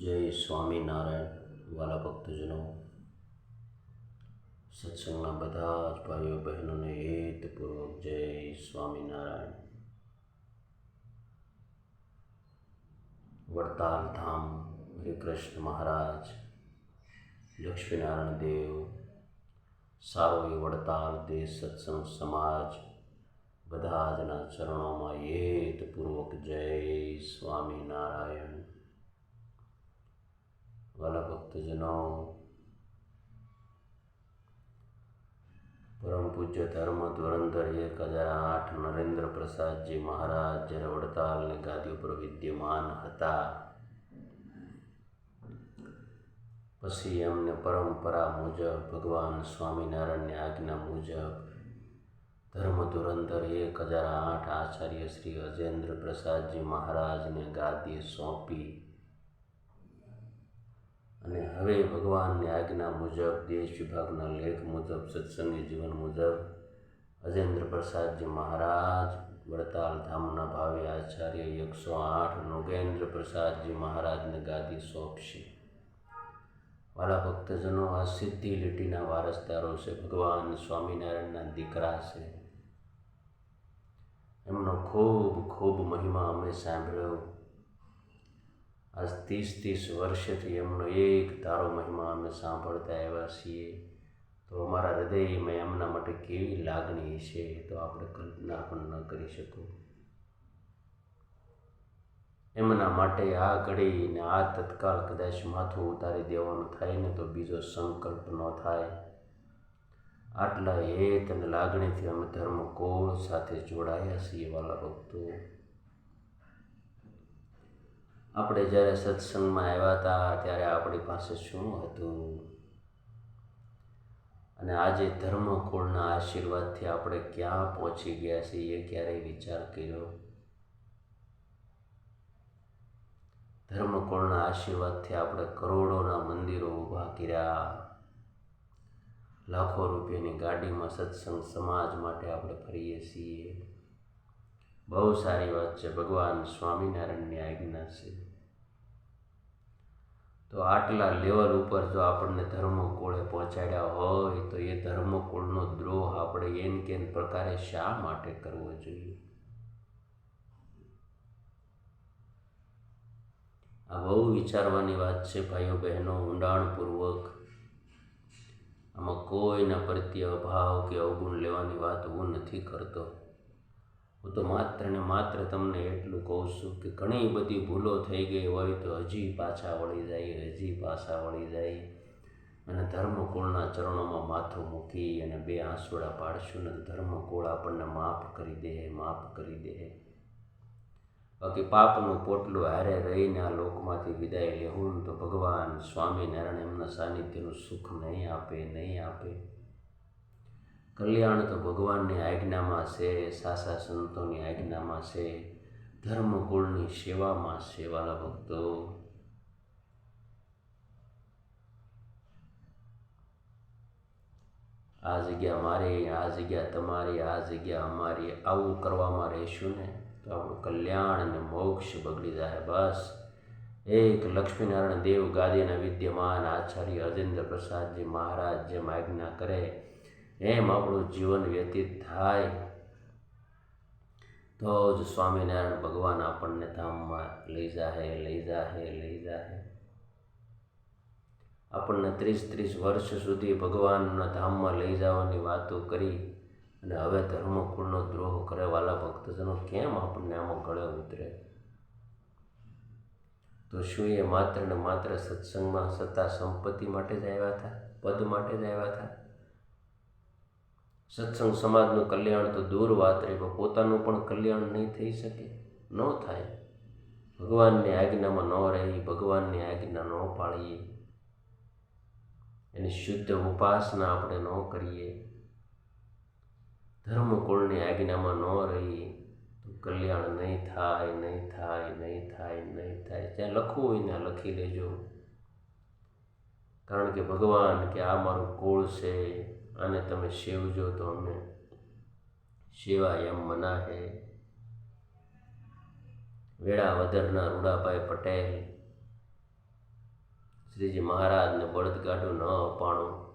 જય સ્વામિનારાયણ વાલા ભક્તજનો સત્સંગના બધા જ ભાઈઓ બહેનોને હેતપૂર્વક જય સ્વામિનારાયણ વડતાલ ધામ હરે કૃષ્ણ મહારાજ લક્ષ્મીનારાયણ દેવ સારોઈ વડતાલ દેશ સત્સંગ સમાજ બધા જના ચરણોમાં હેતપૂર્વક જય સ્વામિનારાયણ વાલા ભક્તજનો પરમ પૂજ્ય ધર્મ ધોરંધર એક હજાર આઠ નરેન્દ્ર પ્રસાદજી મહારાજ જ્યારે વડતાલની ગાદી ઉપર વિદ્યમાન હતા પછી એમને પરંપરા મુજબ ભગવાન સ્વામિનારાયણની આજ્ઞા મુજબ ધર્મ ધુરંધર એક હજાર આઠ આચાર્ય શ્રી અજેન્દ્ર પ્રસાદજી મહારાજને ગાદી સોંપી અને હવે ભગવાનની આજ્ઞા મુજબ, દેશ વિભાગના લેખ મુજબ, સત્સંગી જીવન મુજબ, અજેન્દ્ર પ્રસાદજી મહારાજ, વડતાલ ધામના ભાવે આચાર્ય એકસો આઠ, નોગેન્દ્ર પ્રસાદજી મહારાજને ગાદી સોંપશે. વાલા ભક્તજનો, આ સિદ્ધિ લીટીના વારસદારો છે. ભગવાન સ્વામિનારાયણના દીકરા છે. એમનો ખૂબ ખૂબ મહિમા અમે સાંભળ્યો. આજ ત્રીસ ત્રીસ વર્ષથી એમનો એક તારો મહિમા અમે સાંભળતા આવ્યા છીએ. તો અમારા હૃદયમાં એમના માટે કેવી લાગણી છે તો આપણે કલ્પના પણ ન કરી શકું. એમના માટે આ ઘડી ને આ તત્કાળ કદાચ માથું ઉતારી દેવાનું થાય ને તો બીજો સંકલ્પ ન થાય. આટલા હેત અને લાગણીથી અમે ધર્મકોળ સાથે જોડાયા છીએ વાલા ભક્તો. આપણે જ્યારે સત્સંગમાં આવ્યા હતા, ત્યારે આપણી પાસે શું હતું? અને આજે ધર્મકુળના આશીર્વાદથી આપણે ક્યાં પહોંચી ગયા છીએ એ ક્યારેય વિચાર કર્યો? ધર્મકુળના આશીર્વાદથી આપણે કરોડોના મંદિરો ઊભા કર્યા. લાખો રૂપિયાની ગાડીમાં સત્સંગ સમાજ માટે આપણે ફરીએ છીએ. બહુ સારી વાત છે. ભગવાન સ્વામિનારાયણની આજ્ઞા છે. તો આટલા લેવલ ઉપર જો આપણને ધર્મકુળે પહોંચાડ્યા હોય, તો એ ધર્મકુળનો દ્રોહ આપણે એન કેન પ્રકારે શા માટે કરવો જોઈએ? આ બહુ વિચારવાની વાત છે ભાઈઓ બહેનો, ઊંડાણપૂર્વક. આમાં કોઈના પ્રત્યે અભાવ કે અવગુણ લેવાની વાત હું નથી કરતો. હું તો માત્ર ને માત્ર તમને એટલું કહું છું કે ઘણી બધી ભૂલો થઈ ગઈ હોય તો હજી પાછા વળી જાય, હજી પાછા વળી જાય. અને ધર્મકુળના ચરણોમાં માથું મૂકી અને બે આંસુડા પાડશું ને ધર્મકુળ આપણને માફ કરી દે, માફ કરી દે. બાકી પાપનું પોટલું હારે રહીને આ લોકમાંથી વિદાય લેવું તો ભગવાન સ્વામિનારાયણ એમના સાનિધ્યનું સુખ નહીં આપે નહીં આપે. કલ્યાણ તો ભગવાનની આજ્ઞામાં છે, સાસા સંતોની આજ્ઞામાં છે, ધર્મકુળની સેવામાં સેવાલા ભક્તો. આ જગ્યા મારી, આ જગ્યા તમારી, આ જગ્યા અમારી, આવું કરવામાં રહીશું ને તો આપણું કલ્યાણ અને મોક્ષ બગડી જાય બસ. એક લક્ષ્મીનારાયણ દેવ ગાદીના વિદ્યમાન આચાર્ય અજેન્દ્ર પ્રસાદજી મહારાજ જેમ આજ્ઞા કરે એમ આપણું જીવન વ્યતીત થાય. તો જ સ્વામિનારાયણ ભગવાન આપણને ધામમાં લઈ જાહે લઈ જાહે લઈ જાહે. આપણને ત્રીસ ત્રીસ વર્ષ સુધી ભગવાનના ધામમાં લઈ જવાની વાતો કરી અને હવે ધર્મકુળનો દ્રોહ કરે ભક્તજનો, કેમ આપણને આમાં ગળે ઉતરે? તો શું એ માત્ર ને માત્ર સત્સંગમાં સત્તા સંપત્તિ માટે જ આવ્યા હતા? પદ માટે જ આવ્યા હતા? સત્સંગ સમાજનું કલ્યાણ તો દૂર વાત રહી, પણ પોતાનું પણ કલ્યાણ નહીં થઈ શકે, ન થાય. ભગવાનની આજ્ઞામાં ન રહી ભગવાનની આજ્ઞા ન પાળીએ. એની શુદ્ધ ઉપાસના આપણે ન કરીએ. ધર્મકુળની આજ્ઞામાં ન રહી તો કલ્યાણ નહીં થાય નહીં થાય નહીં થાય નહીં થાય. જ્યાં લખવું હોય ત્યાં લખી લેજો. કારણ કે ભગવાન કે આ મારું કુળ છે આને તમે સેવજો તો અમને સેવા એમ મના હે વેળાવદરના રૂડાભાઈ પટેલ, શ્રીજી મહારાજને બળદગાડું ન અપાણું.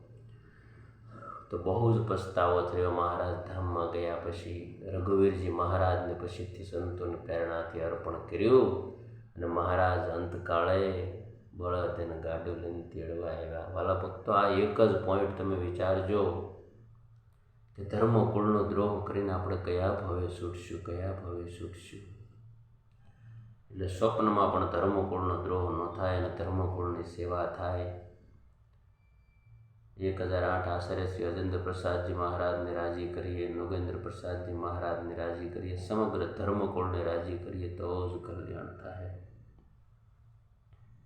તો બહુ જ પસ્તાવો થયો મહારાજ ધામમાં ગયા પછી. રઘુવીરજી મહારાજને પછીથી સંતોની પ્રેરણાથી અર્પણ કર્યું અને મહારાજ અંતકાળે બળદ અને ગાડું લઈને તેડવા આવ્યા. વાલા ભક્તો આ એક જ પોઈન્ટ તમે વિચારજો કે ધર્મકુળનો દ્રોહ કરીને આપણે કયા ભાવે છૂટશું, કયા ભાવે છૂટશું. એટલે સ્વપ્નમાં પણ ધર્મકુળનો દ્રોહ ન થાય અને ધર્મકુળની સેવા થાય. એક હજાર આઠ આશરે શ્રી અજેન્દ્ર પ્રસાદજી મહારાજને રાજી કરીએ નોગેન્દ્ર પ્રસાદજી મહારાજને રાજી કરીએ, સમગ્ર ધર્મકુળને રાજી કરીએ, તો જ કલ્યાણ થાય.